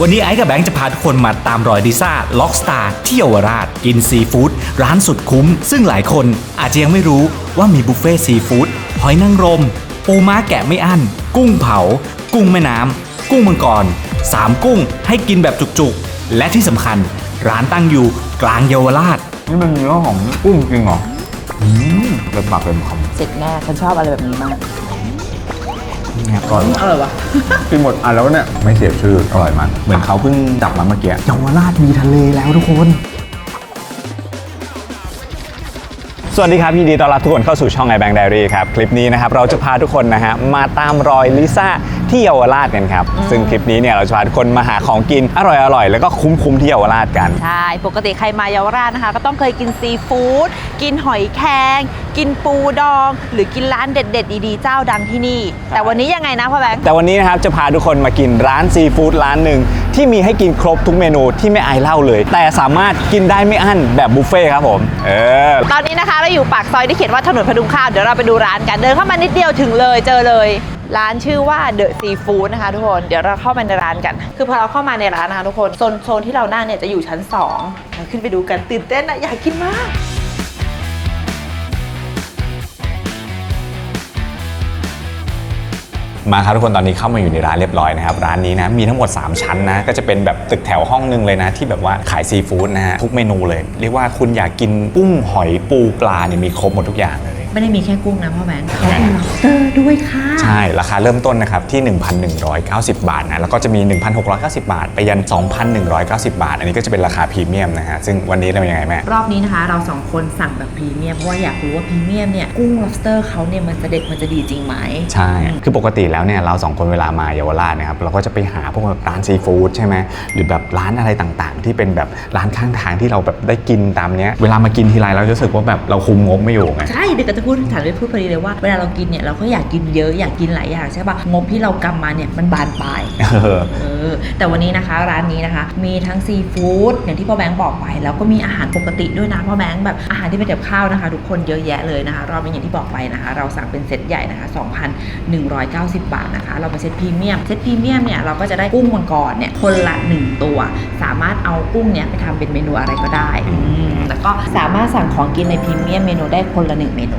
วันนี้ไอ้กับแบงค์จะพาทุกคนมาตามรอยดิซ่าล็อกสตาร์ที่เยาวราช กินซีฟู้ดร้านสุดคุ้ม ซึ่งหลายคนอาจจะยังไม่รู้ว่ามีบุฟเฟ่ซีฟู้ดหอยนางรม ปูม้าแกะไม่อั้น กุ้งเผา กุ้งแม่น้ำ กุ้งมังกรสามกุ้งให้กินแบบจุกๆ และที่สำคัญ ร้านตั้งอยู่กลางเยาวราช นี่มันเนื้อของกุ้งจริงเหรออืมเต็มปากเต็มคำเสร็จแน่ฉันชอบอะไรแบบนี้มาก เนี่ยก่อนอร่อยวะกินหมดอะแล้วเนี่ยไม่เสียชื่ออร่อยมากเหมือนเขาเพิ่งจับมาเมื่อกี้เยาวราชมีทะเลแล้วทุกคนสวัสดีครับยินดีต้อนรับทุกคนเข้าสู่ช่อง i Bank Diary ครับ คลิปนี้นะครับเราจะพาทุกคนนะฮะมาตามรอยลิซ่าที่เยาวราชกันครับ ซึ่งคลิปนี้เนี่ยเราจะพาทุกคนมาหาของกินอร่อยๆแล้วก็คุ้มๆที่เยาวราชกัน ใช่ ปกติใครมาเยาวราชนะคะ ก็ต้องเคยกินซีฟู้ดกินหอยแครง กินปูดอง หรือกินร้านเด็ด ๆ ดีๆ เจ้าดังที่นี่ แต่วันนี้ยังไงนะพ่อแบงค์แต่วันนี้นะครับจะพาทุกคนมากินร้านซีฟู้ดร้านหนึ่งที่มีให้กินครบทุกเมนูที่ไม่อายเล่าเลย แต่สามารถกินได้ไม่อั้นแบบบุฟเฟ่ต์ครับผมเออตอนนี้นะคะเราอยู่ปากซอยที่เขียนว่าถนนพดุงข้าวเดี๋ยวเราไปดูร้านกันเดินเข้ามานิดเดียวถึงเลยเจอเลย ร้านชื่อว่าเดอะซีฟู้ดนะคะทุกคนเดี๋ยวเราเข้ามาในร้านกัน คือพอเราเข้ามาในร้านนะคะทุกคนโซนโซนที่เรานั่งเนี่ยจะอยู่ชั้น2เราขึ้นไปดูกันตื่นเต้นอะอยากกินมาก มาครับทุกคนตอนนี้เข้ามาอยู่ในร้านเรียบร้อยนะครับร้านนี้นะมีทั้งหมด 3 ชั้นนะก็จะเป็นแบบตึกแถวห้องนึงเลยนะที่แบบว่าขายซีฟู้ดนะฮะทุกเมนูเลย เรียกว่าคุณอยากกินกุ้งหอยปูปลาเนี่ยมีครบหมดทุกอย่างเลย ไม่ได้มีแค่กุ้งนะพ่อแบงค์เขามี lobster ด้วยค่ะ ใช่ ราคาเริ่มต้นนะครับที่ 1,190 บาทนะ แล้วก็จะมี 1,690 บาท ไปยัน 2,190 บาท อันนี้ก็จะเป็นราคาพรีเมียมนะฮะ ซึ่งวันนี้เรายังไงแม่ รอบนี้นะคะเราสองคนสั่งแบบพรีเมียม เพราะว่าอยากรู้ว่าพรีเมียมเนี่ยกุ้ง lobster เขาเนี่ยมันจะเด็ดมันจะดีจริงไหม ใช่ คือปกติแล้วเนี่ยเราสองคนเวลามาเยาวราชนะครับเราก็จะไปหาพวกแบบร้านซีฟู้ดใช่ไหมหรือแบบร้านอะไรต่างๆ ที่เป็นแบบร้านข้างทางที่เราแบบได้กินตามเนี้ยเวลามากินทีไรเราจะรู้สึกว่าแบบเราคุมงบไม่อยู่ไง ใช่เดี๋ยวก็จะพูดถามไปพูดพอดีเลยว่าเวลาเรากินเนี่ยเราก็อยากกินเยอะอยากกินหลายอย่างใช่ปะงบที่เรากำมาเนี่ยมันบานปลายเออเออแต่วันนี้นะคะร้านนี้นะคะ มีทั้งซีฟู้ดอย่างที่พ่อแบงค์บอกไปแล้วก็มีอาหารปกติด้วยนะพ่อแบงค์แบบอาหารที่เป็นแบบข้าวนะคะ ทุกคนเยอะแยะเลยนะคะรอบนี้อย่างที่บอกไปนะคะ เราสั่งเป็นเซตใหญ่นะคะ2,190 บาทนะคะ เราเป็นเซตพรีเมียมเซตพรีเมียมเนี่ยเราก็จะได้กุ้งมังกรเนี่ยคนละ 1 ตัว สามารถเอากุ้งเนี่ยไปทำเป็นเมนูอะไรก็ได้อืมแล้วก็สามารถสั่งของกินในพรีเมียมเมนูได้คนละหนึ่งเมนู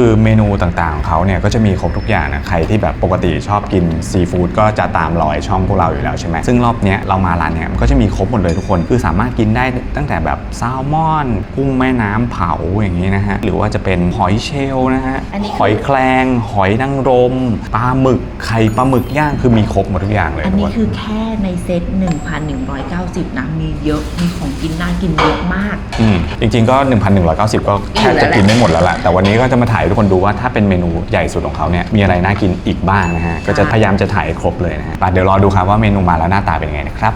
คือเมนูต่างๆของเขาเนี่ยก็จะมีครบทุกอย่างนะใครที่แบบปกติชอบกินซีฟู้ดก็จะตามรอยช่องพวกเราอยู่แล้วใช่ไหมซึ่งรอบเนี้ยเรามาร้านเนี้ยมันก็จะมีครบหมดเลยทุกคน คือสามารถกินได้ตั้งแต่แบบแซลมอน กุ้งแม่น้ำเผาอย่างนี้นะฮะหรือว่าจะเป็นหอยเชลล์นะฮะอันนี้คือ หอยแครงหอยนางรมปลาหมึกไข่ปลาหมึกย่างคือมีครบหมดทุกอย่างเลยอันทุกนี้คน คือแค่ในเซต 1,190 นะ มีเยอะ มีของกินน่ากินเยอะมาก อืมจริงๆก็ 1,190 ก็แทบจะกินไม่หมดแล้วแหละแต่วันนี้ก็จะมาถ่ายให้ทุกคนดูว่าถ้าเป็นเมนูใหญ่สุดของเขาเนี่ยมีอะไรน่ากินอีกบ้างนะฮะก็จะพยายามจะถ่ายให้ครบเลยนะฮะอะเดี๋ยวรอดูครับว่าเมนูมาแล้วหน้าตาเป็นยังไงนะครับ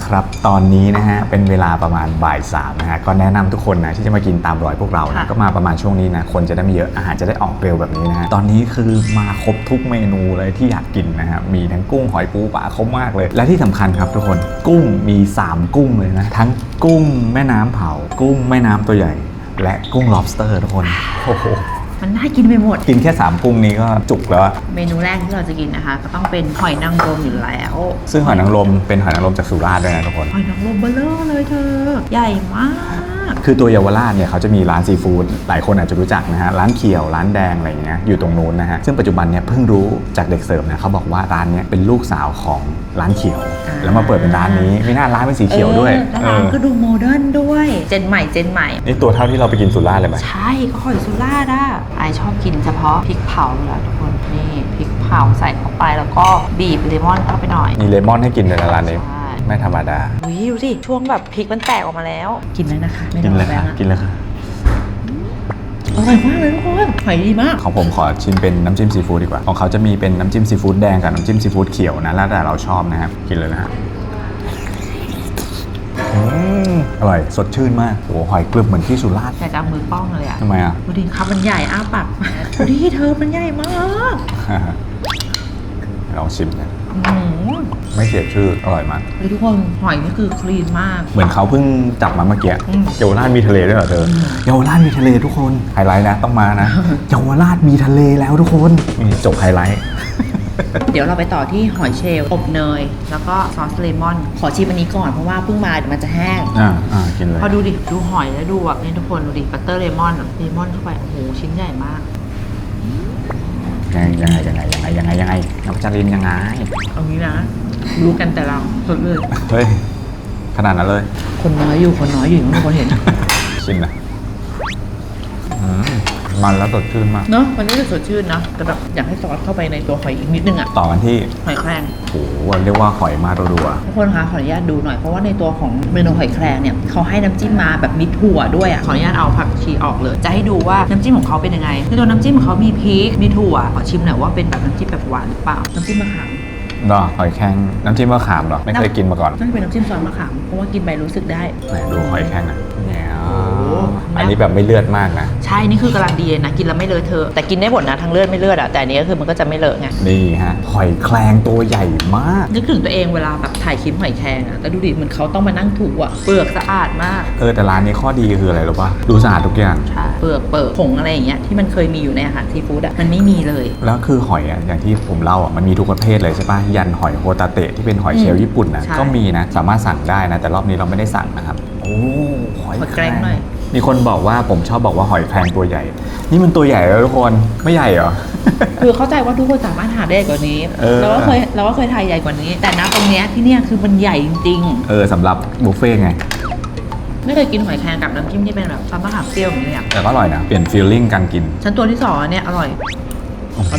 มาครับ ตอนนี้นะฮะเป็นเวลาประมาณบ่ายสามนะฮะก็แนะนำทุกคนนะที่จะมากินตามรอยพวกเรานะค่ะก็มาประมาณช่วงนี้นะคนจะได้ไม่เยอะอาหารจะได้ออกเร็วแบบนี้นะฮะตอนนี้คือมาครบทุกเมนูเลยที่อยากกินนะฮะมีทั้งกุ้งหอยปูปลาครบมากเลย และที่สำคัญครับทุกคนกุ้งมี 3 กุ้งเลยนะทั้งกุ้งแม่น้ำเผา กุ้งแม่น้ำตัวใหญ่ และกุ้ง lobster ทุกคนโอ้โห มันน่ากินไปหมด กินแค่3กุ้งนี้ก็จุกแล้วอะเมนูแรกที่เราจะกินนะคะ ก็ต้องเป็นหอยนางรมอยู่แล้วซึ่งหอยนางรมเป็นหอยนางรมจากสุราษฎร์ด้วยนะทุกคน หอยนางรมเบลเลอร์เลยเธอ ใหญ่มาก คือตัวเยาวราชเนี่ยเขาจะมีร้านซีฟู้ดหลายคนอาจจะรู้จักนะฮะร้านเขียวร้านแดงอะไรอย่างเงี้ยอยู่ตรงนู้นนะฮะซึ่งปัจจุบันเนี่ยเพิ่งรู้จากเด็กเสิร์ฟนะเขาบอกว่าร้านเนี้ยเป็นลูกสาวของร้านเขียวอ่าแล้วมาเปิดเป็นร้านนี้ไม่น่าร้านเป็นสีเขียวด้วยเออแล้วร้านเออก็ดูโมเดิร์นด้วยเจนใหม่เจนใหม่นี่ตัวเท่าที่เราไปกินสุราษฎร์เลยไหมใช่ก็หอยสุราษฎร์อะไอชอบกินเฉพาะพริกเผาอยู่แล้วทุกคนนี่พริกเผาใส่เข้าไปแล้วก็บีบเลมอนเข้าไปหน่อยมีเลมอนให้กินด้วยนะร้านนี้ใช่ ไม่ธรรมดาวิดูสิช่วงแบบพริกมันแตกออกมาแล้ว กินเลยนะคะไม่กินเลยแบค่ะงค์อะกินเลยค่ะอร่อยมากเลยทุกคนหอยดีมาก ของผมขอชิมเป็นน้ำจิ้มซีฟู้ดดีกว่าของเขาจะมีเป็นน้ำจิ้มซีฟู้ดแดงกับน้ำจิ้มซีฟู้ดเขียวนะแล้วแต่เราชอบนะครับกินเลยนะฮะอืมอร่อยสดชื่นมากโอ้โหหอยกรึบเหมือนที่สุราษฎร์อยากจะเอามือป้องเลยอะทำไมอะ ดูดิครับมันใหญ่อ้าปากดูดิเธอมันใหญ่มาก ลองชิมกันอืม ไม่เสียชื่อ อร่อยมากเฮ้ยทุกคนหอยนี่คือคลีนมาก เหมือนเขาเพิ่งจับมาเมื่อกี้อืม เยาวราชมีทะเลด้วยเหรอเธอเยาวราชมีทะเลทุกคนไฮไลท์นะต้องมานะเยาวราชมีทะเลแล้วทุกคนนี่จบไฮไลท์ เดี๋ยวเราไปต่อที่หอยเชลล์อบเนย แล้วก็ซอสเลมอน ขอชิมอันนี้ก่อนเพราะว่าเพิ่งมาเดี๋ยวมันจะแห้ง อ่าอ่ากินเลย พอดูดิ ดูหอยแล้วดูแบบนี่ทุกคนดูดิ บัตเตอร์เลมอนเลมอนเข้าไป โอ้โห ชิ้นใหญ่มาก ยังไงยังไงยังไงยังไงยังไงน้ำจารินยังไง เอางี้นะ รู้กันแต่เราสดเลยเฮ้ย ขนาดนั้นเลย คนน้อยอยู่คนน้อยอยู่ทุกคนเห็น ชิมนะอืม มันแล้วสดชื่นมาก เนาะวันนี้จะสดชื่นนะแต่แบบอยากให้ซอสเข้าไปในตัวหอยอีกนิดนึงอะต่อกันที่หอยแครงโอ้โหเรียกว่าหอยมารัวทุกคนคะขออนุญาตดูหน่อยเพราะว่าในตัวของเมนูหอยแครงเนี่ยเขาให้น้ำจิ้มมาแบบมีถั่วด้วยอะขออนุญาตเอาผักชีออกเลย จะให้ดูว่าน้ำจิ้มของเขาเป็นยังไงในตัวน้ำจิ้มของเขามีพริกมีถั่วขอชิมหน่อยว่าเป็นแบบน้ำจิ้มแบบหวานหรือเปล่าน้ำจิ้มมะขามๆเหรอหอยแครงน้ำจิ้มมะขามเหรอไม่เคยกินมาก่อนน่าจะเป็นน้ำจิ้มซอสมะขามเพราะว่ากินไปรู้สึกได้ ไหนดูหอยแครงอะเนี่ยโอ้อันนี้แบบไม่เลือดมากนะ ใช่ นี่คือกำลังดีเลยนะ กินแล้วไม่เลอะเทอะแต่กินได้หมดนะ ทั้งเลือดไม่เลือดอะแต่อันนี้ก็คือมันก็จะไม่เลอะไง นี่ฮะ หอยแครงตัวใหญ่มาก นึกถึงตัวเองเวลาแบบถ่ายคลิปหอยแครงอะแต่ดูดิเหมือนเขาต้องมานั่งถูอะเปลือกสะอาดมาก เออ แต่ร้านนี้ข้อดีคืออะไรรู้ป่ะ ดูสะอาดทุกอย่าง ใช่ เปลือกเปิดผงอะไรอย่างเงี้ยที่มันเคยมีอยู่ในอาหารซีฟู้ดอะมันไม่มีเลย แล้วคือหอยอะอย่างที่ผมเล่าอะมันมีทุกประเภทเลยใช่ป่ะ ยันหอยโฮตาเตะที่เป็นหอยเชลล์ญี่ปุ่นนะ ใช่ ก็มีนะ สามารถสั่งได้นะ แต่รอบนี้เราไม่ได้สั่งนะครับโอ้ หอยขอแกล้งหน่อย มีคนบอกว่าผมชอบบอกว่าหอยแครงตัวใหญ่ นี่มันตัวใหญ่แล้วทุกคนไม่ใหญ่เหรอ คือเข้าใจว่าทุกคนสามารถหาได้ใหญ่กว่านี้เออ เราก็เคยเราก็เคยถ่ายใหญ่กว่านี้ แต่ณตรงเนี้ยที่เนี่ยคือมันใหญ่จริงเออสำหรับบุฟเฟ่ต์ไง ๆไม่เคยกินหอยแครงกับน้ำจิ้มที่เป็นแบบซอสมะขามเปรี้ยวอย่างนี้เลยอะแต่ก็อร่อยนะ เปลี่ยนฟีลลิ่งการกินชั้นตัวที่สองอันเนี่ยอร่อย โอ้โห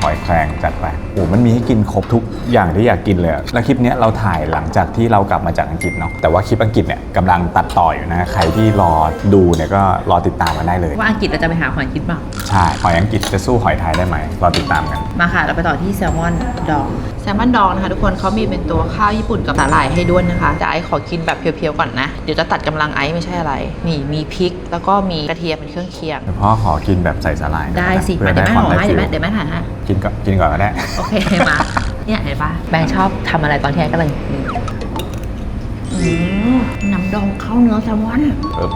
หอยแครงจัดไปโอ้โหมันมีให้กินครบทุกอย่างที่อยากกินเลยอะแล้วคลิปเนี้ยเราถ่ายหลังจากที่เรากลับมาจากอังกฤษเนาะแต่ว่าคลิปอังกฤษเนี่ยกำลังตัดต่ออยู่นะใครที่รอดูเนี่ยก็รอติดตามกันได้เลย ว่าอังกฤษเราจะไปหาหอยคิดเปล่าใช่หอยอังกฤษจะสู้หอยไทยได้ไหมรอติดตามกัน มาค่ะ เราไปต่อที่แซลมอนดอง แซลมอนดองนะคะทุกคนเขามีเป็นตัวข้าวญี่ปุ่นกับสาหร่ายให้ด้วยนะคะแต่ไอซ์ขอกินแบบเพียวๆก่อนนะ เดี๋ยวจะตัดกำลังไอซ์ไม่ใช่อะไรมีมีพริก แล้วก็มีกระเทียมเป็นเครื่องเคียง เดี๋ยวพ่อขอกินแบบใส่สาหร่ายหน่อยนะได้สิเพื่มาอเดี๋ยวแม่ควาห่อให้ฟิเดี๋ยวลแม่เดี๋ยวแม่ถ่ายให้กินก่อนกินก่อนก็ได้โอเคมาเนี่ยเห็นปะแบงค์ชอบทำอะไรตอนที่ไอ้กำลังกินอืมน้ำดองเข้าเนื้อแซลมอนเออ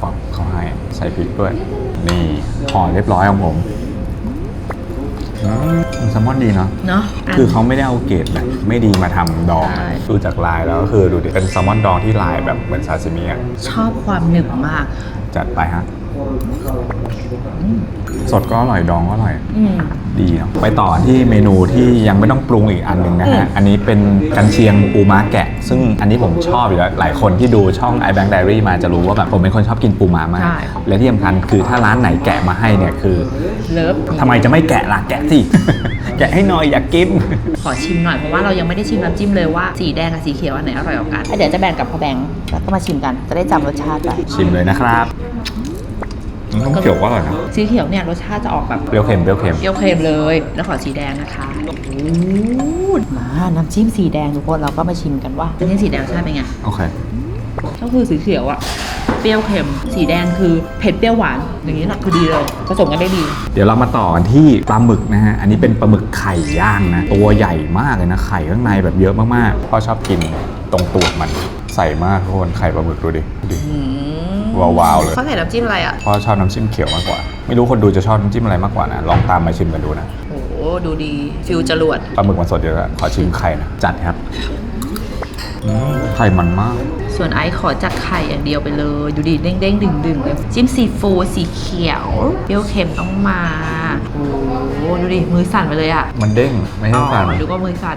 ป๊อปเขาให้ใส่พริกด้วย นี่ห่อเรียบร้อยของผมอืมแซลมอนดีเนาะ เนาะะ คือเขาไม่ได้เอาเกรดแบบไม่ดีมาทำดองใช่ ดูจากลายแล้วก็คือดูดิเป็นแซลมอนดองที่ลายแบบเหมือนซาซิมิอะชอบความหนึบมาก จัดไปฮะ สดก็อร่อยดองก็อร่อยอืมดีเนาะไปต่อที่เมนูที่ยังไม่ต้องปรุงอีกอันหนึ่งนะอืฮะมอันนี้เป็นกันเชียงปูม้าแกะ ซึ่งอันนี้ผมชอบอยู่แล้ว หลายคนที่ดูช่อง iBank Diary มาจะรู้ว่าแบบผมเป็นคนชอบกินปูม้ามากใช่และที่สำคัญคือถ้าร้านไหนแกะมาให้เนี่ยคือเลิฟทำไมจะไม่แกะล่ะแกะสิ แกะให้หน่อยอยากกิน ขอชิมหน่อยเพราะว่าเรายังไม่ได้ชิมน้ำจิ้มเลยว่าสีแดงกับสีเขียวอันไหนอร่อยกว่ากันเดี๋ยวจะแบ่งกับพ่อแบงค์แล้วก็มาชิมกันจะได้จำรสชาติไปชิมเลยนะครับอืม น้ำเขียวก็อร่อยนะสีเขียวเนี่ยรสชาติจะออกแบบเปรี้ยวเค็มเปรี้ยวเค็มเปรี้ยวเค็มเลยแล้วขอสีแดงนะคะโอ้โหมาน้ำจิ้มสีแดงทุกคนเราก็มาชิมกันว่าน้ำจิ้มสีแดงรสชาติเป็นไงโอเคก็คือสีเขียวอะเปรี้ยวเค็ม สีแดงคือเผ็ดเปรี้ยวหวาน อย่างนี้แหละคือดีเลยผสมกันได้ดี เดี๋ยวเรามาต่อกันที่ปลาหมึกนะฮะ อันนี้เป็นปลาหมึกไข่ย่างนะ ตัวใหญ่มากเลยนะ ไข่ข้างในแบบเยอะมากๆพ่อชอบกินตรงตูดมัน ใส่มากทุกคนไข่ปลาหมึกดูดิดูดิอืม ว้าวๆเลยเขาใส่น้ำจิ้มอะไรอะพ่อชอบน้ำจิ้มเขียวมากกว่า ไม่รู้คนดูจะชอบน้ำจิ้มอะไรมากกว่านะลองตามมาชิมกันดูนะโอ้โหดูดีฟิลจรวดปลาหมึกมันสดเยอะอะขอชิมไข่นะจัดครับอืมไข่มันมาก ส่วนไอซ์ขอจัดไข่อย่างเดียวไปเลย ดูดีเด้งเด้งดึงดึงๆเลยจิ้มซีฟู้ดสีเขียวเปรี้ยวเค็มต้องมาโอ้โหดูดิมือสั่นไปเลยอะมันเด้งไม่ใช่สั่นอ๋อดูก็มือสั่น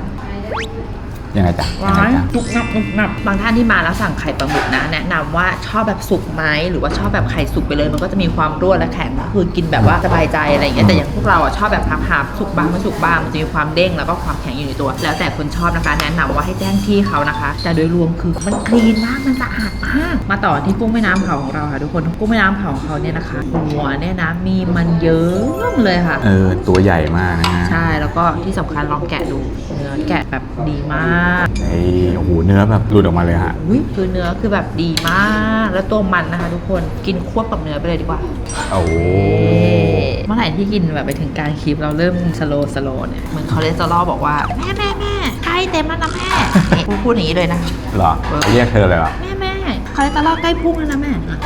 ยังไงจ๊ะยังไงร้านจ๊ะนุบนับนุบนับบางท่านที่มาแล้วสั่งไข่ปลาหมึกนะ แนะนำว่าชอบแบบสุกไหมหรือว่าชอบแบบไข่สุกไปเลย มันก็จะมีความร่วนและแข็งก็คือกินแบบว่าสบายใจอะไรอย่างเงี้ยแต่อย่างพวกเราอะชอบแบบพับๆสุกบ้างไม่สุกบ้างมันจะมีความเด้งแล้วก็ความแข็งอยู่ในตัว แล้วแต่คนชอบนะคะแนะนำว่าให้แจ้งที่เขานะคะ แต่โดยรวมคือมันคลีนมากมันสะอาดมากมาต่อที่กุ้งแม่น้ำเผาของเราค่ะทุกคนกุ้งแม่น้ำเผาของเขาเนี่ยนะคะหัวเนี่ยนะมีมันเยอะเลยค่ะเออตัวใหญ่มากนะฮะใช่แล้วก็ที่สำคัญลองแกะดูเนื้อแกะแบบดีมากากไอ้โอ้โหเนื้อแบบหลุดออกมาเลยฮะ อุ้ยคือเนื้อคือแบบดีมาก แล้วตัวมันนะคะ ทุกคนกินควบกับเนื้อไปเลยดีกว่า โอ้โหเมื่อไหร่ที่กินแบบไปถึงกลารคลิปเราเริ่มสโลสโลเนี่ยเหมือนคอเลสเตอรอลบอกว่า แม่แม่แม่ใกล้เต็มแล้วนะแม่นี่พูดพูดอย่างนี้เลยนะ เหรอเรียกเธอเลยเหรอแม่แม่คอเลสเตอรอลใกล้พุ่งแล้วนะแม่อืม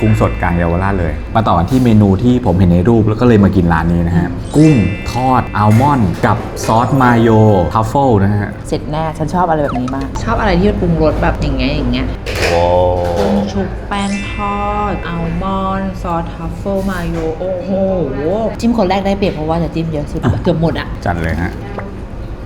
กุ้งสดกลางเยาวราชเลย มาต่อกันที่เมนูที่ผมเห็นในรูปแล้วก็เลยมากินร้านนี้นะฮะ กุ้งทอดอัลมอนด์กับซอสมาโยทัฟเฟิลนะฮะ เสร็จแน่ ฉันชอบอะไรแบบนี้มาก ชอบอะไรที่ปรุงรสแบบอย่างเงี้ยอย่างเงี้ยโอ้กุ้งชุบแป้งทอดอัลมอนด์ซอสทัฟเฟิลมาโยโอ้โหจิ้มคนแรกได้เปรียบเพราะว่าจะจิ้มเยอะสุดเกือบหมดอะ จัดเลยฮะ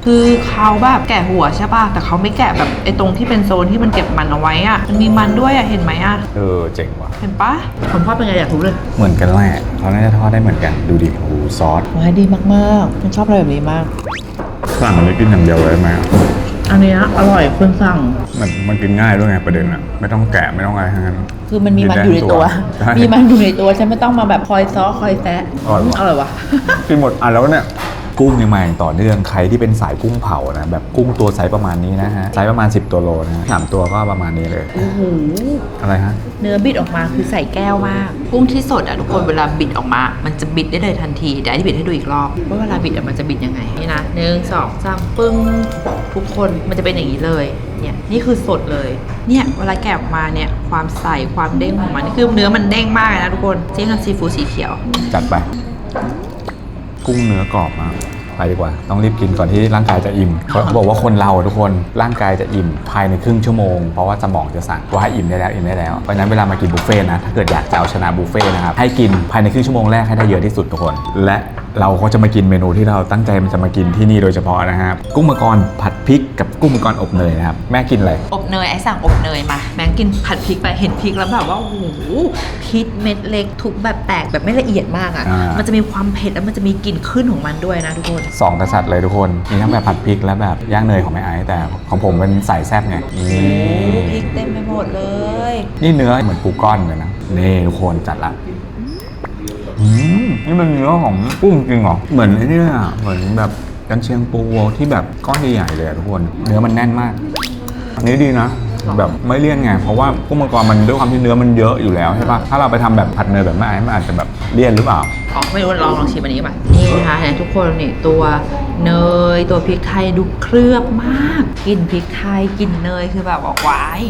คือเขาแบบแกะหัวใช่ป่ะ แต่เขาไม่แกะแบบไอ้ตรงที่เป็นโซนที่มันเก็บมันเอาไว้อะ มันมีมันด้วยอะ เห็นไหมอะ เออเจ๋งว่ะ เห็นปะผมทอดเป็นไงอยากรู้เลย เหมือนกันแหละเขาน่าจะทอดได้เหมือนกัน ดูดิโอ้โหซอสว้ายดีมากๆฉันชอบอะไรแบบนี้มาก สั่งมันไม่กินอย่างเดียวเลยไหมอันเนี้ยอร่อยคุณสั่ง มันมันกินง่ายด้วยไงประเด็นอะไม่ต้องแกะไม่ต้องอะไรทั้งนั้นคือมันมีมันอยู่ในตัว ใช่มีมันอยู่ในตัวฉันไม่ต้องมาแบบคอยซ้อคอยแซะอร่อยว่ะอร่อยวะกินหมดอะแล้วเนี่ย กุ้งยังมาอย่างต่อเนื่องใครที่เป็นสายกุ้งเผานะแบบกุ้งตัวไซส์ประมาณนี้นะฮะไซส์ประมาณ 10 ตัวโลนะฮะสามตัวก็ประมาณนี้เลย โอ้โหอะไรฮะเนื้อบิดออกมาคือใส่แก้วมาก กุ้งที่สดอะทุกคนเวลาบิดออกมา มันจะบิดได้เลยทันทีเดี๋ยวไอ้ที่บิดให้ดูอีกรอบว่าเวลาบิดอะมันจะบิดยังไงนี่นะหนึ่งสองสามปึ้งทุกคนมันจะเป็นอย่างนี้เลยเนี่ยนี่คือสดเลย เนี่ยเวลาแกะออกมาเนี่ยความใสความเด้งของมันนี่คือเนื้อมันเด้งมากเลยนะทุกคนจิ้มน้ำซีฟู้ดสีเขียว จัดไป กุ้งเนื้อกรอบมากไปดีกว่า ต้องรีบกินก่อนที่ร่างกายจะอิ่มเขาบอกว่าคนเราทุกคนร่างกายจะอิ่มภายในครึ่งชั่วโมง เพราะว่าสมองจะสั่งว่าให้อิ่มได้แล้วอิ่มได้แล้ว เพราะฉะนั้นเวลามากินบุฟเฟ่นะถ้าเกิดอยากจะเอาชนะบุฟเฟ่นะครับให้กินภายในครึ่งชั่วโมงแรกให้ได้เยอะที่สุดทุกคน และเราก็จะมากินเมนูที่เราตั้งใจมันจะมากินที่นี่โดยเฉพาะนะครับกุ้งมังกรผัดพริกกับกุ้งมังกรอบเนยนะครับแม่กินอะไรอบเนยไอ้สั่งอบเนยมา แมงกินผัดพริกไปเห็นพริกแล้วแบบว่าโอ้โหพริกเม็ดเล็กทุกแบบแตกแบบไม่ละเอียดมากอะ่ะอ่ามัมันจะมีความเผ็ดแล้วมันจะมีกลิ่นขึ้นของมันด้วยนะทุกคนสองกษัตริย์เลยทุกคนมีทั้งแบบผัดพริกและแบบย่างเนยของแม่ไอซ์แต่ของผมเป็นใส่แซ่บไงนี่พริกเต็มไปหมดเลย นี่เนื้อเหมือนปูก้อนเลยนะนี่ทุกคนจัดละ อืมนี่เป็นเนื้อของกุ้งจริงเหรอ เหมือนไอ้เนี่ยเหมือนแบบกันเชียงปูที่แบบก้อนใหญ่ๆเลยอะทุกคน เนื้อมันแน่นมาก อันนี้ดีนะ แบบไม่เลี่ยนไง เพราะว่ากุ้งมังกรมันด้วยความที่เนื้อมันเยอะอยู่แล้วใช่ปะถ้าเราไปทำแบบผัดเนยแบบแม่ไอซ์มันอาจจะแบบเลี่ยนหรือเปล่า อ๋อไม่รู้ลองลองชิมอันนี้ป่ะนี่นะคะเนี่ยทุกคนนี่ตัวเนยตัวพริกไทยดูเคลือบมากกลิ่นพริกไทยกลิ่นเนยคือแบบออกหวาย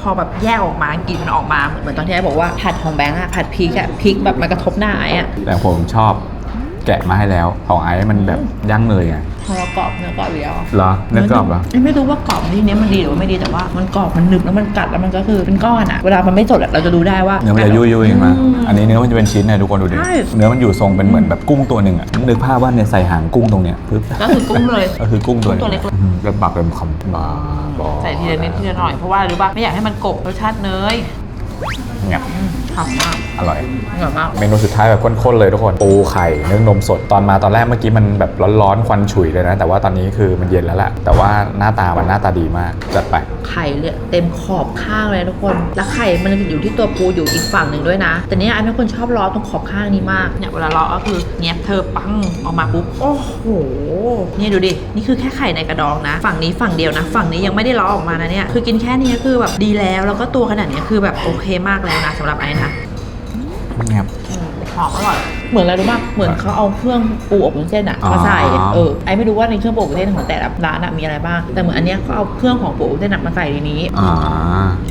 พอแบบแยกออกมากลิ่นมันออกมาเหมือนตอนที่ไอ้บอกว่าผัดของแบงค์อะผัดพริกอะพริกแบบมันกระทบหน้าไอ้อะแต่ผมชอบแกะมาให้แล้วของไอ้มันแบบย่างเนยอะ พอเรากรอบเนื้อกรอบอยู่แล้วเหรอเนื้อกรอบเหรอไอ้ไม่รู้ว่ากรอบที่เนี้ยมันดีหรือว่าไม่ดีแต่ว่ามันกรอบมันหนึบแล้วมันกัดแล้วมันก็คือเป็นก้อนอะเวลามันไม่สดอะเราจะดูได้ว่าเนื้อมันจะยุ่ยๆมาอืมอันนี้เนื้อมันจะเป็นชิ้นนะทุกคนดูดิใช่เนื้อมันอยู่ทรงเป็นเหมือนแบบกุ้งตัวหนึ่งอะนึกภาพว่าเนี่ยใส่หางกุ้งตรงเนี้ยปึ๊บก็คือกุ้งเลยก็คือกุ้งตัวหนึงตัวเล็กอืมแล้วปักเป็นคำบาบอใส่ทีละนิดทีละหน่อยเพราะว่ารู้ป่ะไม่อยากให้มันกบรสชาติเนยเงียบอืมหอมมาก อร่อย อร่อยมากเมนูสุดท้ายแบบข้นๆเลยทุกคน ปูไข่เนื้อนมสดตอนมาตอนแรกเมื่อกี้มันแบบร้อนๆ ควันฉุยเลยนะ แต่ว่าตอนนี้คือมันเย็นแล้วแหละ แต่ว่าหน้าตามันหน้าตาดีมากจัดไป ไข่เนี่ยเต็มขอบข้างเลยทุกคน แล้วไข่มันอยู่ที่ตัวปูอยู่อีกฝั่งหนึ่งด้วยนะ แต่เนี้ยไอ้เป็นคนชอบล้อตรงขอบข้างนี้มาก เนี่ยเวลาล้อก็คือเนี้ยเธอปังออกมาปุ๊บ โอ้โห เนี่ยดูดิ นี่คือแค่ไข่ในกระดองนะ ฝั่งนี้ฝั่งเดียวนะ ฝั่งนี้ยังไม่ได้ล้อออกมานะเนี่ย คือกินแค่นี้คือแบบดีแล้ว แล้วก็ตัวขนาดเนี้ยคือแบบโอเคมากแล้วนะสำหรับไอ้นะ เงียบอืมหอมอร่อย เหมือนอะไรรู้ป่ะ เหมือนเขาเอาเครื่องปูอบวุ้นเส้นอะอ๋อมาใส่เออ ไอ้ไม่รู้ว่าในเครื่องปูอบวุ้นเส้นของแต่ละร้านอะมีอะไรบ้าง แต่เหมือนอันเนี้ยเขาเอาเครื่องของปูอบวุ้นเส้นอะมาใส่ในนี้อ่า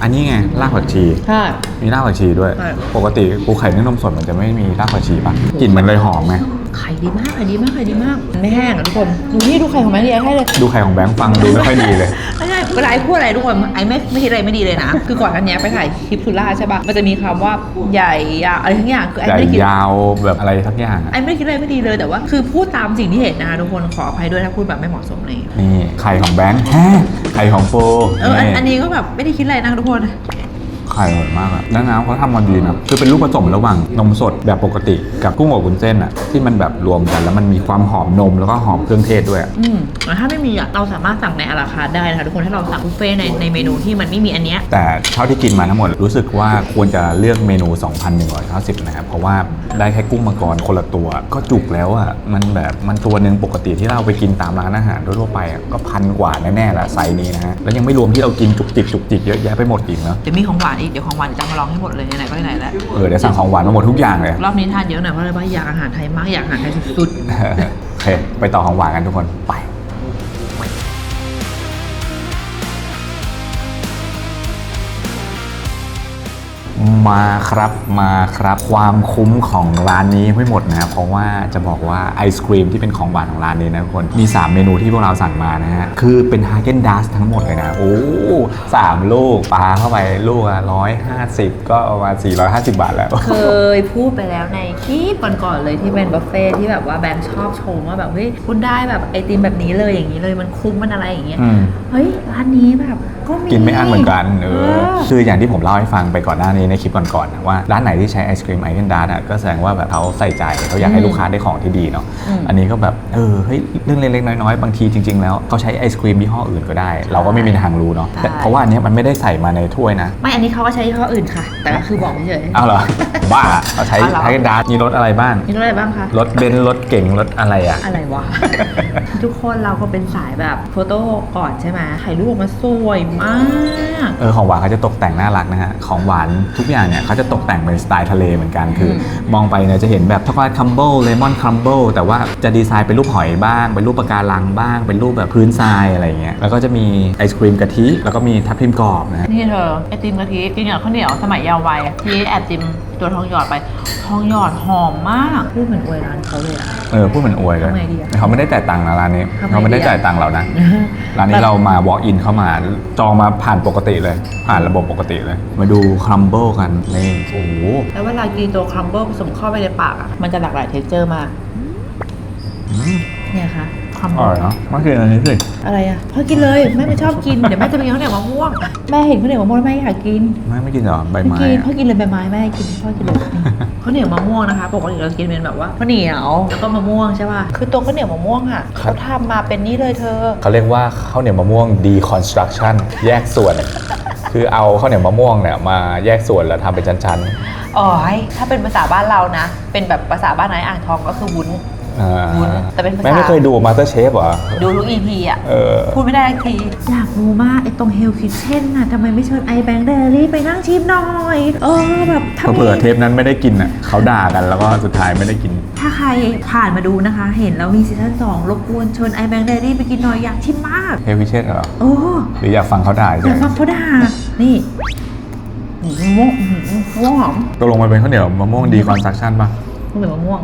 อันนี้ไงรากผักชี ใช่ มีรากผักชีด้วย ใช่ ปกติปูไข่เนื้อนมสดมันจะไม่มีรากผักชีปะกลิ่นมันเลยหอมไง ไข่ดีมากไข่ดีมากไข่ดีมากมันไม่แห้งอะทุกคนดูนี่ดูไข่ของแม่ดีไอ้ให้เลย ดูไข่ของแบงค์ฟังดูไม่ค่อยดีเลย ไม่ใช่เวลาไอ้พูดอะไรทุกคนไอ้ไม่ไม่คิดอะไรไม่ดีเลยนะ คือก่อนอันเนี้ยไปถ่ายคลิปสุราใช่ปะมันจะมีคำว่าใหญ่ยาวอะไรทั้งอย่างคือไอ้ใหญ่ไม่ได้คิด ยาวแบบอะไรทักอย่างอะไอ้ไม่ได้คิดอะไรไม่ดีเลยแต่ว่า คือพูดตามสิ่งที่เห็นนะคะทุกคนขออภัยด้วยถ้าพูดแบบไม่เหมาะสมเลย นี่ไข่ของแบงค์แฮะไข่ของโฟเอออันอันนี้ก็แบบไม่ได้คิดอะไรนะทุกคน ไข่อร่อยมากอะแล้วน้ำเขาทำมาดีนะคือเป็นลูกผสมระหว่างนมสดแบบปกติกับกุ้งอบวุ้นเส้นอะที่มันแบบรวมกัน แล้วมันมีความหอมนมแล้วก็หอมเครื่องเทศด้วยอะอืมแต่ถ้าไม่มีอะเราสามารถสั่งในอาราคาร์ทได้นะคะทุกคนถ้าเราสั่งบุฟเฟ่ต์ในในเมนูที่มันไม่มีอันเนี้ย แต่เท่าที่กินมาทั้งหมดรู้สึกว่าควรจะเลือกเมนู 2,190 นะครับ เพราะว่าได้แค่กุ้งมังกรคนละตัว ก็จุกแล้วอะมันแบบมันตัวหนึ่งปกติที่เราไปกินตามร้านอาหารทั่วๆไปอะก็พันกว่าแน่ๆละไซส์นี้นะฮะแล้วยังไม่รวมที่เรากินจุกจิกจุกจิกเยอะแยะไปหมดอีกเนาะเดี๋ยวมีของหวานอีก เดี๋ยวของหวานเดี๋ยวจะมาลองให้หมดเลยไหนๆก็ไหนๆแล้ว เออเดี๋ยวสั่งของหวานมาหมดทุกอย่างเลยรอบนี้ทานเยอะหน่อยเพราะอะไรบ้างอยากอาหารไทยมากอยากอาหารไทยสุดโอเคไปต่อของหวานกันทุกคนไป มาครับมาครับ ความคุ้มของร้านนี้ไม่หมดนะเพราะว่าจะบอกว่าไอศครีมที่เป็นของหวานของร้านนี้นะทุกคนมี 3 เมนูที่พวกเราสั่งมานะฮะคือเป็นฮาเกนดัสทั้งหมดเลยนะโอ้สามลูกปลาเข้าไปลูกละร้อยห้าสิบก็ประมาณ450บาทแล้วๆเคยพูดไปแล้วในคลิปก่อนๆเลยที่เป็นบุฟเฟ่ต์ที่แบบว่าแบงค์ชอบชมว่าแบบเฮ้ยคุณได้แบบไอติมแบบนี้เลยอย่างนี้เลยมันคุ้มมันอะไรอย่างเงี้ยอืมเฮ้ยร้านนี้แบบก็มีกินไม่อั้นเหมือนกันเอเอออคืออย่างที่ผมเล่าให้ฟังไปก่อนหน้านี้ในคลิปก่อนๆนะว่าร้านไหนที่ใช้ไอศครีมไอเคนดาร์ก็แสดงว่าแบบเขาใส่ใจเขาอยากให้ลูกค้าได้ของที่ดีเนาะอืมอันนี้ก็แบบเออเฮ้ยเรื่องเล็กๆน้อยๆบางทีจริงๆแล้วเขาใช้ไอศครีมยี่ห้ออื่นก็ได้ เราก็ไม่มีทางรู้เนาะแต่ใช่เพราะว่าอันเนี้ยมันไม่ได้ใส่มาในถ้วยนะไม่อันนี้เขาก็ใช้ยี่ห้ออื่นค่ะ แต่ก็คือบอกเฉยๆอ้าวเหรอบ้าเขาใช้อ้าวเหรอไอเคนดาร์มีรสอะไรบ้างมีรสอะไรบ้างคะรถเบนซ์รถเก๋งรถอะไรอะอะไรวะทุกคนเราก็เป็นสายแบบโฟโต้ก่อนใช่ไหมถ่ายรูปออกมาสวยมาก เออของหวานเขาจะตกแต่งน่ารักนะฮะ ของหวานทุกอย่างเนี่ยเขาจะตกแต่งเป็นสไตล์ทะเลเหมือนกันคืออมมองไปเนี่ยจะเห็นแบบช็อกโกแลตคัมเบิลเลมอนคัมเบิลแต่ว่าจะดีไซน์เป็นรูปหอยบ้าง เป็นรูปปะการังบ้าง เป็นรูปแบบพื้นทรายอะไรอย่างเงี้ยแล้วก็จะมีไอศครีมกะทิ แล้วก็มีทับทิมกรอบนะฮะนี่เธอไอติมกะทิกินกับข้าวเหนียวสมัยเยาว์วัยที่แอบจิมตัวทองหยอดไปทองหยอดหอมมากพูดเหมือนอวยร้านเขาเลยอะเออพูดเหมือนอวยเลยทำไงดีอะเขาไม่ได้จ่ายตังค์นะร้านนี้ทำไงดีอะเขาไม่ได้จ่ายตังค์เรานะร้านนี้เรามา walk in เข้ามาจองมาผ่านปกติเลย ผ่านระบบปกติเลย มาดูครัมเบิลกันนี่โอ้โหแล้วเวลากินตัวครัมเบิลผสมเข้าไปในปากอะมันจะหลากหลายเท็กเจอร์มาก อืมเนี่ยค่ะครัมอเบิร่ลอยเนาะมากินอันนี้สิอะไรอะพ่อกินเลย แม่ไม่ชอบกิน เดี๋ยวแม่จะไปกินข้าวเหนียวมะม่วง แม่เห็นข้าวเหนียวมะม่วงแล้วแม่อยากกินไม่ไม่กินเหรอใบไม่ไม้กินอะพ่อกินเลยใบไม้แม่ให้กินพ่อกินเลยนี่ ข้าวเหนียวมะม่วงนะคะ ปกติเรากินเป็นแบบว่าข้าวเหนียวแล้วก็มะม่วงใช่ป่ะ คือตัวข้าวเหนียวมะม่วงอะเขาทำมาเป็นนี่เลยเธอ เขาเรียกว่าข้าวเหนียวมะม่วง deconstruction แยกส่วน คือเอาข้าวเหนียวมะม่วงเนี่ยมาแยกส่วนแล้วทำเป็นชั้นๆ อ๋อถ้าเป็นภาษาบ้านเรานะ เป็นแบบภาษาบ้านไหนอ่างทองก็คือวุ้น ๆอ่าวุ้นแต่เป็นภาษาแม่ไม่เคยดูมาสเตอร์เชฟเหรอ ดูทุก EP อะ เออ พูดไม่ได้ทักทีอยากรู้มากไอ้ตรงเฮลคิ t เช่นน่ะทำไมไม่เชิญไอแบงค์เดลี่ไปนั่งชิมหน่อย เออแบบถ้าเผื่อมีเทปนั้นไม่ได้กินอะเขาด่ากันแล้วก็สุดท้ายไม่ได้กิน ถ้าใครผ่านมาดูนะคะ เห็นแล้วมีซีซั่นสองรบกวนเชิญไอแบงค์เดลี่ไปกินหน่อยอยากชิมมากเฮลวิเชตเหรอ โอ้หรืออยากฟังเขาด่าอใช่ยากไหมฟังเขาด่านี่หืมมะม่วงหืมมะม่วงหอม ตกลงมาเป็นข้าวเหนียวมะม่วง deconstruction ป่ะข้าวเหนี ยวมะม่วง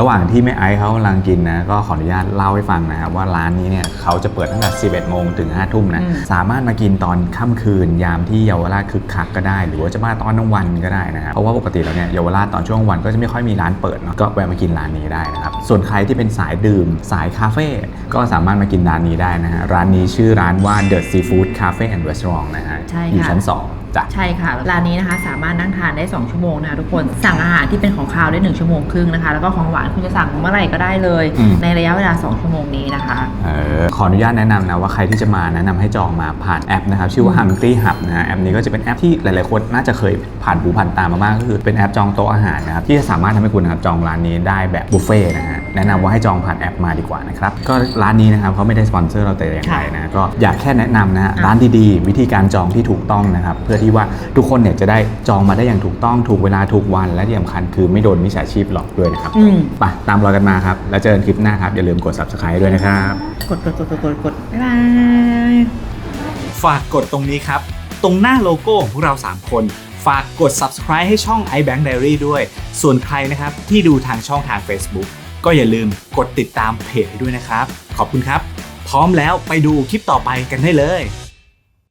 ระหว่างที่แม่ไอซ์เขากำลังกินนะ ก็ขออนุญาตเล่าให้ฟังนะครับว่าร้านนี้เนี่ยเขาจะเปิดตั้งแต่ 11 โมงถึง 5 ทุ่มนะ อืม สามารถมากินตอนค่ำคืน ยามที่เยาวราชคึกคักก็ได้ หรือว่าจะมาตอนกลางวันก็ได้นะครับ เพราะว่าปกติแล้วเนี่ยเยาวราชตอนช่วงกลางวันก็จะไม่ค่อยมีร้านเปิดเนาะ ก็แวะมากินร้านนี้ได้นะครับ ส่วนใครที่เป็นสายดื่ม สายคาเฟ่ก็สามารถมากินร้านนี้ได้นะฮะ ร้านนี้ชื่อร้านว่า The Seafood Cafe and Restaurant นะฮะ ใช่ค่ะ อยู่ชั้น2 จ้ะใช่ค่ะร้านนี้นะคะ สามารถนั่งทานได้ 2 ชั่วโมงนะคะทุกคนสั่งอาหารที่เป็นของคาวได้ 1 ชั่วโมงครึ่งนะคะ แล้วก็ของหวานคุณจะสั่งเมื่อไหร่ก็ได้เลย อืม ในระยะเวลา 2 ชั่วโมงนี้นะคะ เออขออนุญาตแนะนำนะว่าใครที่จะมาแนะนำให้จองมาผ่านแอปนะครับชื่อว่า Hungry Hub นะฮะแอปนี้ก็จะเป็นแอปที่หลายๆคนน่าจะเคยผ่านหูผ่านตามมาบ้างก็คือเป็นแอปจองโต๊ะอาหารนะครับที่จะสามารถทำให้คุณนะครับจองร้านนี้ได้แบบบุฟเฟ่ต์นะฮะแนะนำว่าให้จองผ่านแอปมาดีกว่านะครับก็ร้านนี้นะครับเขาไม่ได้สปอนเซอร์เราแต่อย่างใดนะก็อยากแค่แนะนำนะฮะอะร้านดีๆ วิธีการจองที่ถูกต้องนะครับเพื่อที่ว่าทุกคนเนี่ยจะได้จองมาได้อย่างถูกต้องถูกเวลาถูกวันและที่สำคัญคือไม่โดนมิจฉาชีพหลอกด้วยนะครับอืม ไปตามรอยกันมาครับ แล้วเจอกันคลิปหน้าครับอย่าลืมกด subscribe ด้วยนะครับ กดกดกดกดกดกดบ๊ายบาย ฝากกดตรงนี้ครับ ตรงหน้าโลโก้ของพวกเรา 3 คน ฝากกด subscribe ให้ช่อง iBank Diary ด้วย ส่วนใครนะครับที่ดูทางช่องทาง Facebook ก็อย่าลืมกดติดตามเพจให้ด้วยนะครับ ขอบคุณครับ พร้อมแล้วไปดูคลิปต่อไปกันได้เลย